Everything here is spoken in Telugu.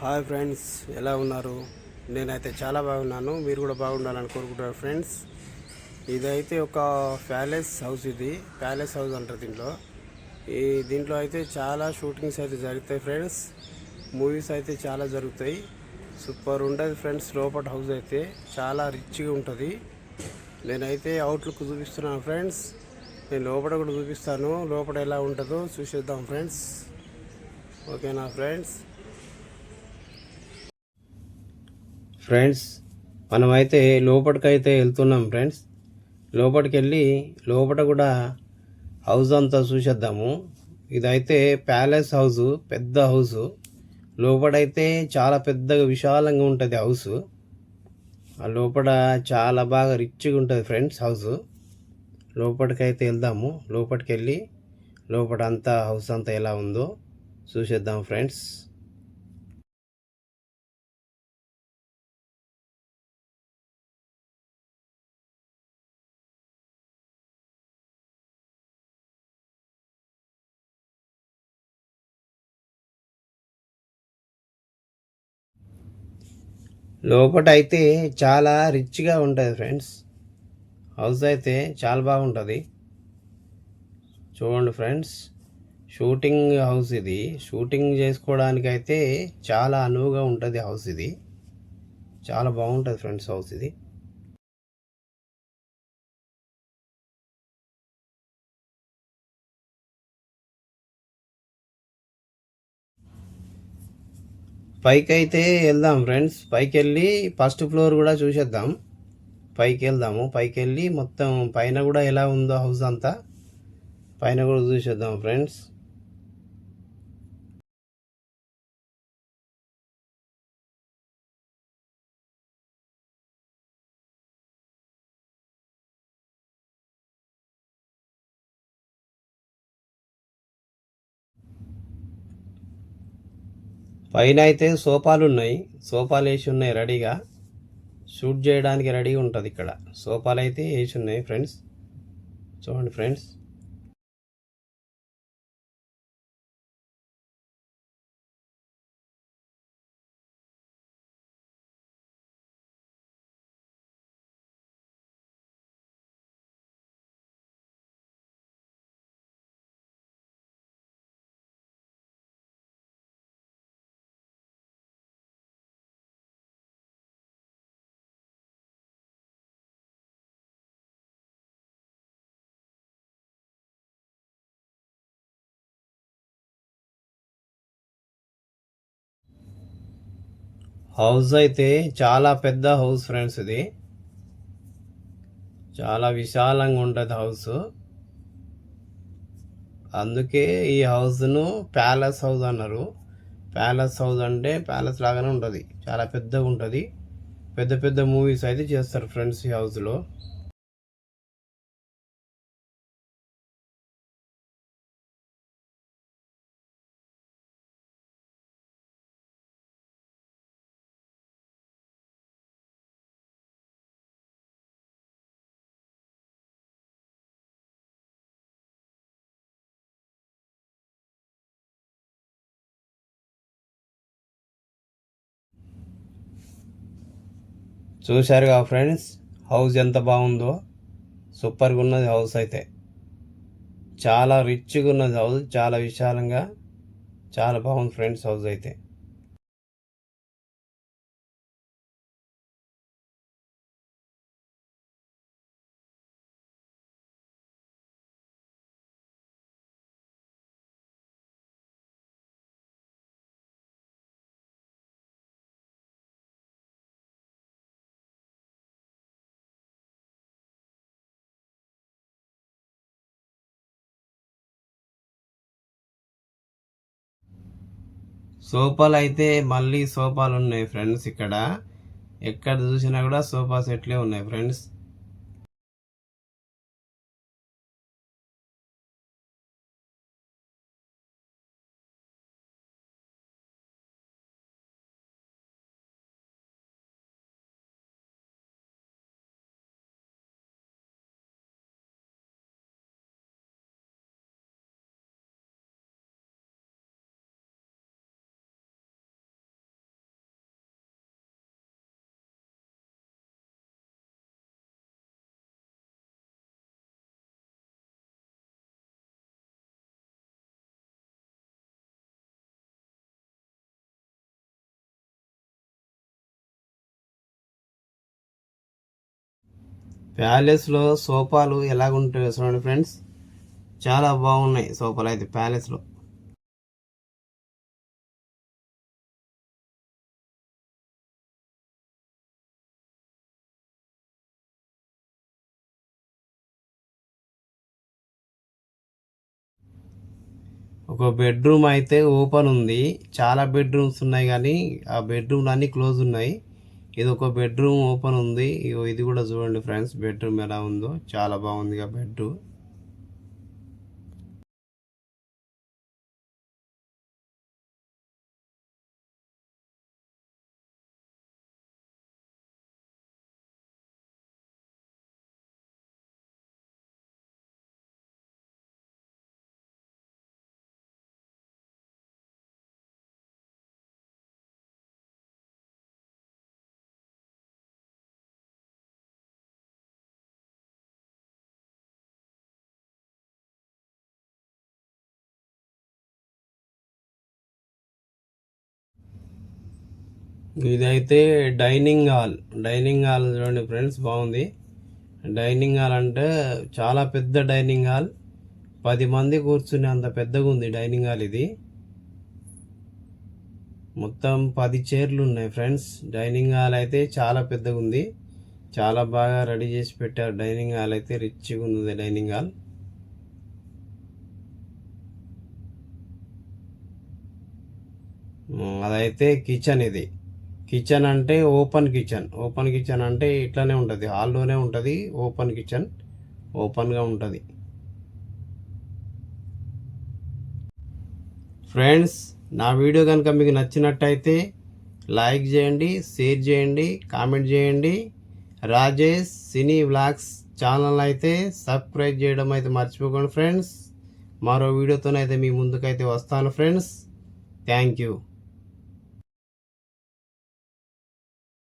హాయ్ ఫ్రెండ్స్ ఎలా ఉన్నారు? నేనైతే చాలా బాగున్నాను. మీరు కూడా బాగుండాలని కోరుకుంటున్నారు ఫ్రెండ్స్ ఇదైతే ఒక ప్యాలెస్ హౌస్ ఇది. ప్యాలెస్ హౌస్ అంటారు దీంట్లో. ఈ దీంట్లో అయితే చాలా షూటింగ్స్ అయితే జరుగుతాయి ఫ్రెండ్స్ మూవీస్ అయితే చాలా జరుగుతాయి. సూపర్ ఉండదు ఫ్రెండ్స్ లోపల హౌస్ అయితే. చాలా రిచ్గా ఉంటుంది. నేనైతే అవుట్లుక్ చూపిస్తున్నాను ఫ్రెండ్స్ నేను లోపల కూడా చూపిస్తాను. లోపల ఎలా ఉంటుందో చూసేద్దాం ఫ్రెండ్స్ ఓకేనా ఫ్రెండ్స్ ఫ్రెండ్స్ మనమైతే లోపలికైతే వెళ్తున్నాం ఫ్రెండ్స్. లోపలికి వెళ్ళి లోపల కూడా హౌస్ అంతా చూసేద్దాము. ఇదైతే ప్యాలెస్ హౌస్ పెద్ద హౌస్. లోపడైతే చాలా పెద్దగా విశాలంగా ఉంటుంది హౌస్. ఆ లోపల చాలా బాగా రిచ్గా ఉంటుంది ఫ్రెండ్స్ హౌస్. లోపలికైతే వెళ్దాము. లోపలికి వెళ్ళి లోపల అంతా హౌస్ అంతా ఎలా ఉందో చూసేద్దాం ఫ్రెండ్స్. లోపల అయితే చాలా రిచ్గా ఉంటుంది ఫ్రెండ్స్. హౌస్ అయితే చాలా బాగుంటుంది. చూడండి ఫ్రెండ్స్ షూటింగ్ హౌస్ ఇది. షూటింగ్ చేసుకోవడానికి అయితే చాలా అనువుగా ఉంటుంది హౌస్ ఇది. చాలా బాగుంటుంది ఫ్రెండ్స్ హౌస్ ఇది. పైకి అయితే వెళ్దాం ఫ్రెండ్స్. పైకి వెళ్ళి ఫస్ట్ ఫ్లోర్ కూడా చూసేద్దాం. పైకి వెళ్దాము పైకి వెళ్ళి మొత్తం పైన కూడా ఎలా ఉందో హౌస్ అంతా పైన కూడా చూసేద్దాం ఫ్రెండ్స్. పైన అయితే సోఫాలు ఉన్నాయి సోఫాలు వేసి ఉన్నాయి రెడీగా. షూట్ చేయడానికి రెడీగా ఉంటుంది ఇక్కడ. సోఫాలు అయితే వేసి ఉన్నాయి ఫ్రెండ్స్. చూడండి ఫ్రెండ్స్. హౌస్ అయితే చాలా పెద్ద హౌస్ ఫ్రెండ్స్ ఇది. చాలా విశాలంగా ఉంటుంది హౌస్. అందుకే ఈ హౌస్ను ప్యాలెస్ హౌస్ అన్నారు. ప్యాలెస్ హౌస్ అంటే ప్యాలెస్ లాగానే ఉంటుంది. చాలా పెద్దగా ఉంటుంది. పెద్ద పెద్ద మూవీస్ అయితే చేస్తారు ఫ్రెండ్స్ ఈ హౌస్లో చూశారుగా ఫ్రెండ్స్? హౌస్ ఎంత బాగుందో. సూపర్గా ఉన్నది హౌస్ అయితే. చాలా రిచ్గా ఉన్నది హౌస్. చాలా విశాలంగా. చాలా బాగుంది ఫ్రెండ్స్ హౌస్ అయితే. సోఫాలు అయితే మళ్ళీ సోఫాలు ఉన్నాయి ఫ్రెండ్స్ ఇక్కడ. ఎక్కడ చూసినా కూడా సోఫా సెట్లే ఉన్నాయి ఫ్రెండ్స్. ప్యాలెస్లో సోఫాలు ఎలాగుంటాయో చూడండి ఫ్రెండ్స్. చాలా బాగున్నాయి సోఫాలు అయితే ప్యాలెస్లో ఒక బెడ్రూమ్ అయితే ఓపెన్ ఉంది. చాలా బెడ్రూమ్స్ ఉన్నాయి కానీ ఆ బెడ్రూమ్లు అన్నీ క్లోజ్ ఉన్నాయి. ఇది ఒక బెడ్రూమ్ ఓపెన్ ఉంది. ఇగో ఇది కూడా చూడండి ఫ్రెండ్స్ బెడ్రూమ్ ఎలా ఉందో. చాలా బాగుంది ఆ బెడ్రూమ్. ఇదైతే డైనింగ్ హాల్. డైనింగ్ హాల్ చూడండి ఫ్రెండ్స్ బాగుంది. డైనింగ్ హాల్ అంటే చాలా పెద్ద డైనింగ్ హాల్. పది మంది కూర్చునే అంత పెద్దగా ఉంది డైనింగ్ హాల్ ఇది. మొత్తం పది చైర్లు ఉన్నాయి ఫ్రెండ్స్. డైనింగ్ హాల్ అయితే చాలా పెద్దగా ఉంది. చాలా బాగా రెడీ చేసి పెట్టారు. డైనింగ్ హాల్ అయితే రిచ్గా ఉంది డైనింగ్ హాల్. అదైతే కిచెన్ ఇది. కిచెన్ అంటే ఓపెన్ కిచెన్. ఓపెన్ కిచెన్ అంటే ఇట్లానే ఉంటుంది. హాల్లోనే ఉంటుంది. ఓపెన్ కిచెన్ ఓపెన్గా ఉంటుంది. ఫ్రెండ్స్ నా వీడియో కనుక మీకు నచ్చినట్టయితే లైక్ చేయండి షేర్ చేయండి కామెంట్ చేయండి. రాజేష్ సినీ వ్లాగ్స్ ఛానల్ అయితే సబ్స్క్రైబ్ చేయడం అయితే మర్చిపోకండి ఫ్రెండ్స్. మరో వీడియోతోనైతే మీ ముందుకైతే వస్తాను ఫ్రెండ్స్. Thank you.